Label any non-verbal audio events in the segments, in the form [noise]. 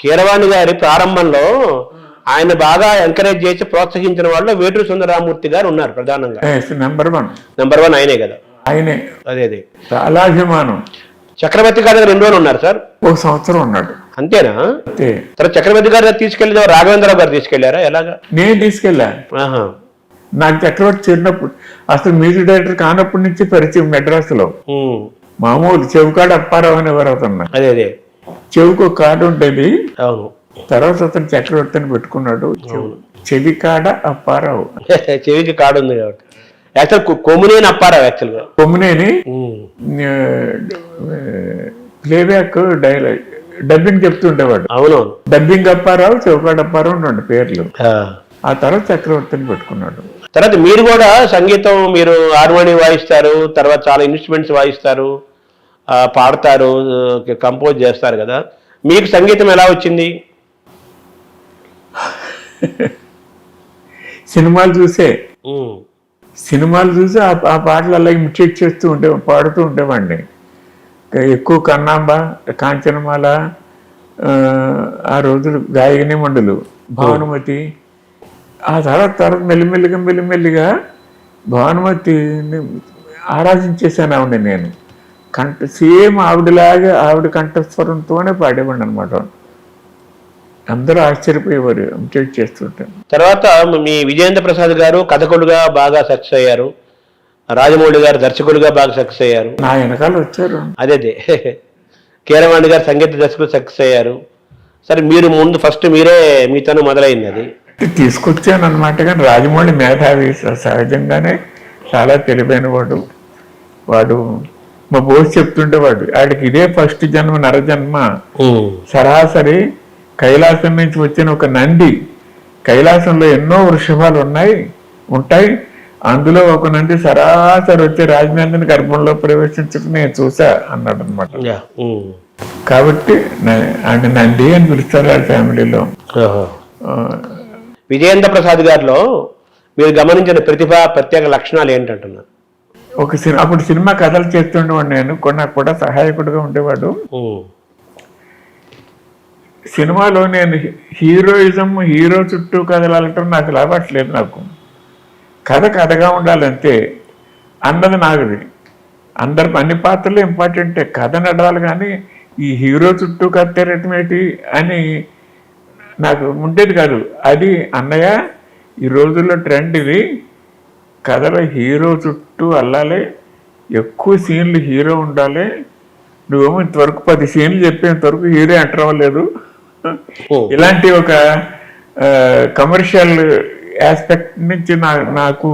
కీరవాణి గారి ప్రారంభంలో ఆయన బాగా ఎంకరేజ్ చేసి ప్రోత్సహించిన వాళ్ళు వేటూరు సుందరరామూర్తి గారు ఉన్నారు ప్రధానంగా. నెంబర్ వన్ నెంబర్ వన్ ఆయనే కదా. ఆయనే. అదే అదే. చాలా అభిమానం చక్రవర్తి గారి దగ్గర ఎన్ని రోజులు ఉన్నారు సార్. ఒక సంవత్సరం ఉన్నాడు. అంతేనా? అంతే. తర్వాత చక్రవర్తి గారు తీసుకెళ్ళి రాఘవేంద్రరావు గారు తీసుకెళ్ళారా ఎలాగా? నేను తీసుకెళ్ళా. ఆహా. నాకు చక్రవర్తి చిన్నప్పుడు అసలు మ్యూజిక్ డైరెక్టర్ కానప్పటి నుంచి పరిచయం మెడ్రాస్లో. ఉమ్. మామూలు చెవుకాడ అప్పారావు అనేవారు అతను. అదే అదే. చెవుకు ఒక కార్డు ఉండేది అవును. తర్వాత అతను చక్రవర్తిని పెట్టుకున్నాడు. చెవు- చెవికాడ అప్పారావు. [laughs] చెవికి కాడు ఉంది కాబట్టి. యాక్చువల్ కొమ్మునేని అప్పారావు యాక్చువల్గా. కొమ్మినేని. ప్లేబ్యాక్ డైలాగ్ డబ్బింగ్ చెప్తుండేవాడు అవునవును. డబ్బింగ్ అప్పారావు చౌకాడ అప్పారావు రెండు పేర్లు. ఆ. తర్వాత చక్రవర్తిని పెట్టుకున్నాడు. తర్వాత మీరు కూడా సంగీతం మీరు హార్మోనియం వాయిస్తారు తర్వాత చాలా ఇన్స్ట్రుమెంట్స్ వాయిస్తారు. పాడతారు కంపోజ్ చేస్తారు కదా. మీకు సంగీతం ఎలా వచ్చింది? [laughs] సినిమాలు చూసే. సినిమాలు చూసి ఆ పాటలు అలా ఇమిటేట్ చేస్తూ ఉండే పాడుతూ ఉండేవాడిని. ఎక్కువ కన్నాంబ కాంచనమాల ఆ, రోజులు గాయని మండలు భానుమతి. ఆ తర్వాత తర్వాత మెల్లిమెల్లిగా మెల్లిమెల్లిగా భానుమతిని ఆరాధించేశాను ఆవిడ నేను. కంఠ సేమ్ ఆవిడలాగా ఆవిడ కంఠస్వరంతోనే పాడేవాడిని అనమాట అందరూ ఆశ్చర్యపోయేవారు చేస్తుంటాను తర్వాత మీ విజయేంద్ర ప్రసాద్ గారు కథకులుగా బాగా సక్సెస్ అయ్యారు. రాజమౌళి గారు దర్శకులుగా బాగా సక్సెస్ అయ్యారు. నా వెనకాల వచ్చారు. అదే అదే. కీరవాణి గారు సంగీత దర్శకులు సక్సెస్ అయ్యారు. సరే మీరు ముందు ఫస్ట్ మీరే మీతోనే మొదలైంది అది. తీసుకొచ్చాను అనమాట కానీ రాజమౌళి మేధావి సహజంగానే చాలా తెలివైన వాడు వాడు మా బోస్ చెప్తుండేవాడు. ఆడికి ఇదే ఫస్ట్ జన్మ నరజన్మ. సరాసరి కైలాసం నుంచి వచ్చిన ఒక నంది. కైలాసంలో ఎన్నో వృషభాలు ఉన్నాయి ఉంటాయి. అందులో ఒక నంది సరాసరి వచ్చి రాజనందిని గర్భంలో ప్రవేశించడం నేను చూసా అన్నాడు అనమాట. కాబట్టి ఆయన నంది అని పిలుస్తారు వాళ్ళ ఫ్యామిలీలో. ఆ, విజయేంద్ర ప్రసాద్ గారిలో మీరు గమనించిన ప్రతిభ ప్రత్యేక లక్షణాలు ఏంటంటున్నారు ఒక సినిమా అప్పుడు సినిమా కథలు చేస్తుండేవాడు నేను. కొన్న కూడా సహాయకుడిగా ఉండేవాడు. సినిమాలో నేను హీరోయిజం హీరో చుట్టూ కదలాలంటే నాకు అలవాట్లేదు నాకు. కథ కథగా ఉండాలంతే అన్నది నాకుది అందరికి అన్ని పాత్రలు ఇంపార్టెంటే. కథ నడవాలి కానీ ఈ హీరో చుట్టూ కథ తిరగటం ఏంటి అని నాకు ఉండేది కాదు. అది అన్నయ్య ఈ రోజుల్లో ట్రెండ్ ఇది. కథలో హీరో చుట్టూ అల్లాలి ఎక్కువ సీన్లు హీరో ఉండాలి. నువ్వేమో ఇంతవరకు పది సీన్లు చెప్పేంతవరకు హీరో ఎంటర్ అవ్వలేదు. ఇలాంటి ఒక కమర్షియల్ ఆస్పెక్ట్ నుంచి నా నాకు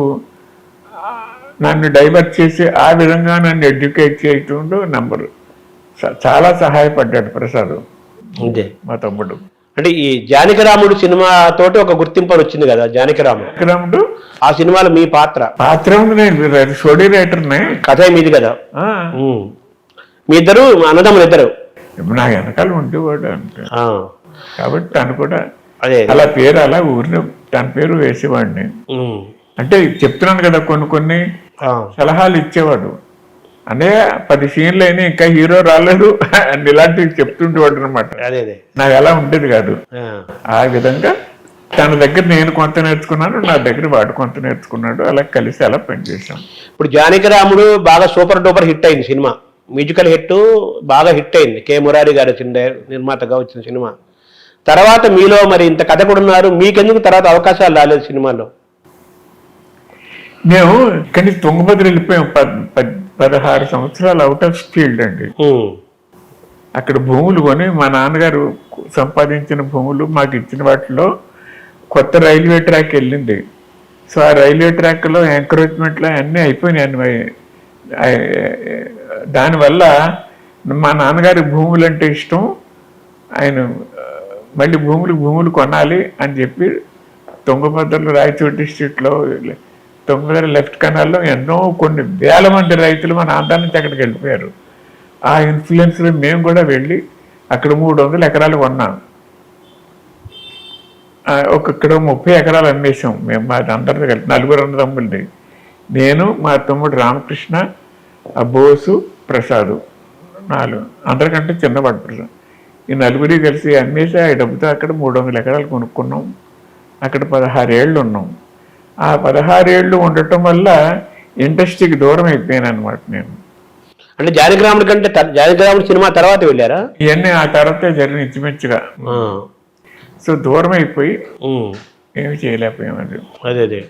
నన్ను డైవర్ట్ చేసి ఆ విధంగా నన్ను ఎడ్యుకేట్ చేయటంలో నంబరు చాలా సహాయపడ్డాడు ప్రసాద్. మా తమ్ముడు. అంటే ఈ జానకిరాముడు సినిమా తోటి ఒక గుర్తింపు వచ్చింది కదా జానకిరాముడు. విక్రముడు ఆ సినిమాలో మీ పాత్ర? పాత్ర ఉంది నేను స్టోరీ రైటర్ని కథ మీది కదా. మీ ఇద్దరు అన్నదమ్ములు ఇద్దరు? నా వెనకాల ఉండేవాడు అంటే. కాబట్టి తను కూడా అదే. అలా పేరు అలా ఊరిలో తన పేరు వేసేవాడిని. అంటే చెప్తున్నాను కదా కొన్ని కొన్ని. సలహాలు ఇచ్చేవాడు. అనే పది సీన్లు అయినా ఇంకా హీరో రాలేదు అని ఇలాంటివి చెప్తుండేవాడు అనమాట అదే అదే. నాకు అలా ఉండేది కాదు. ఆ. విధంగా తన దగ్గర నేను కొంత నేర్చుకున్నాను నా దగ్గర వాడు కొంత నేర్చుకున్నాడు అలా కలిసి అలా పనిచేసాం ఇప్పుడు జానకిరాముడు బాగా సూపర్ డూపర్ హిట్ అయింది సినిమా. మ్యూజికల్ హిట్ బాగా హిట్ అయింది. కే మురారి గారు వచ్చిన నిర్మాతగా వచ్చిన సినిమా. తర్వాత మీలో మరి ఇంత కథ కూడా ఉన్నారు. మీకెందుకు తర్వాత అవకాశాలు రాలేదు సినిమాలో? మేము నుంచి తుంగభద్ర వెళ్ళిపోయాం పదహారు సంవత్సరాలు అవుట్ ఆఫ్ ఫీల్డ్ అండి. అక్కడ భూములు కొని మా నాన్నగారు సంపాదించిన భూములు మాకు ఇచ్చిన వాటిలో కొత్త రైల్వే ట్రాక్ వెళ్ళింది. సో ఆ రైల్వే ట్రాక్లో ఎంకరేజ్మెంట్లో అన్నీ అయిపోయినాయి దానివల్ల మా నాన్నగారి భూములు అంటే ఇష్టం. ఆయన మళ్ళీ భూములు భూములు కొనాలి అని చెప్పి తుంగభద్రలో రాయచోటి డిస్ట్రిక్ట్లో తుంగభద్ర లెఫ్ట్ కెనాల్లో ఎన్నో కొన్ని వేల మంది రైతులు మన ఆంధ్ర నుంచి అక్కడికి వెళ్ళిపోయారు. ఆ ఇన్ఫ్లుయెన్స్లో మేము కూడా వెళ్ళి అక్కడ మూడు వందల ఎకరాలు కొన్నాం. ఒక ఇక్కడ ముప్పై ఎకరాలు అమ్మేసాం మేము మా అందరితో కలిసి నలుగురు అన్నదమ్ములది. నేను మా తమ్ముడు రామకృష్ణ ఆ బోసు ప్రసాద్ నాలుగు అందరికంటే చిన్నపాటి ప్రసాద్. ఈ నలుగురి కలిసి అమ్మేసి ఆ డబ్బుతో అక్కడ మూడు వందల ఎకరాలు కొనుక్కున్నాం. అక్కడ పదహారు ఏళ్ళు ఉన్నాం. ఆ పదహారు ఏళ్ళు ఉండటం వల్ల ఇండస్ట్రీకి దూరం అయిపోయాను అనమాట నేను. అంటే జానగ్రాముడి కంటే జానగ్రాముడి సినిమా తర్వాత వెళ్ళారా? ఇవన్నీ ఆ తర్వాత జరిగిన ఇంచుమించుగా. ఆ. సో దూరం అయిపోయి. ఏమి చేయలేకపోయామండి. అదే అదే.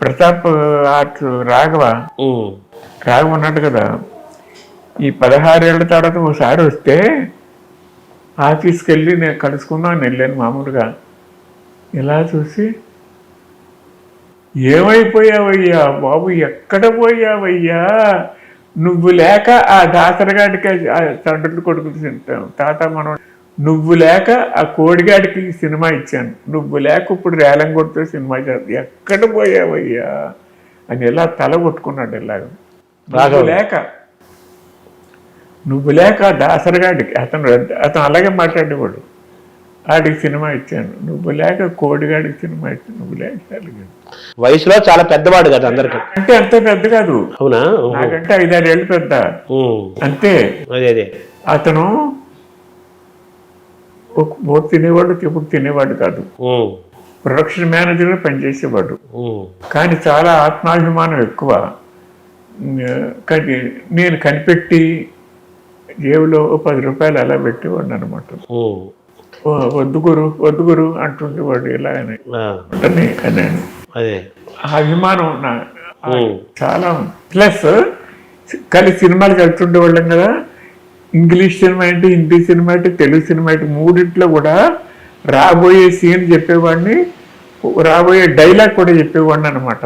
ప్రతాప్ ఆర్ట్ రాఘవ. రాఘవ ఉన్నాడు కదా. ఈ పదహారేళ్ళ తర్వాత ఒకసారి వస్తే ఆఫీస్కి వెళ్ళి నేను కలుసుకుందామని వెళ్ళాను మామూలుగా. ఇలా చూసి ఏమైపోయావయ్యా? బాబు ఎక్కడ పోయావయ్యా? నువ్వు లేక ఆ దాసరగాడికి ఆ తండ్రులు కొడుకులు తింటాం. తాత మనం నువ్వు లేక ఆ కోడిగాడికి సినిమా ఇచ్చాను. నువ్వు లేక ఇప్పుడు రేలం కొడుతూ సినిమా చేస్తా ఎక్కడ పోయావయ్యా? అని ఇలా తల కొట్టుకున్నాడు ఇలాగ. నువ్వు. లేక నువ్వు లేక దాసరగాడికి అతను అతను అలాగే మాట్లాడేవాడు. ఆడికి సినిమా ఇచ్చాను నువ్వు లేక కోడిగాడికి సినిమా ఇచ్చాను నువ్వు లేక. వయసులో చాలా పెద్దవాడు కదా అందరికి అంటే అంత పెద్ద కాదు అవునా. నాకంటే ఐదారేళ్ళు పెద్ద. అంతే అదే అదే అతను తినేవాడు ఇప్పుడు తినేవాడు కాదు. ప్రొడక్షన్ మేనేజర్గా పనిచేసేవాడు. కానీ చాలా ఆత్మాభిమానం ఎక్కువ కానీ నేను కనిపెట్టి జేబులో పది రూపాయలు అలా పెట్టేవాడిని అనమాట. వద్దు గురు వద్దు గురు అంటుండేవాడు ఇలాగని. ఆ. అంటని అన్నాను అదే. అభిమానం నా. చాలా ప్లస్ కలిసి సినిమాలకు వెళ్తుండేవాళ్ళం కదా. ఇంగ్లీష్ సినిమా ఏంటి హిందీ సినిమా ఏంటి తెలుగు సినిమా ఏంటి మూడింట్లో కూడా రాబోయే సీన్ చెప్పేవాడిని రాబోయే డైలాగ్ కూడా చెప్పేవాడిని అనమాట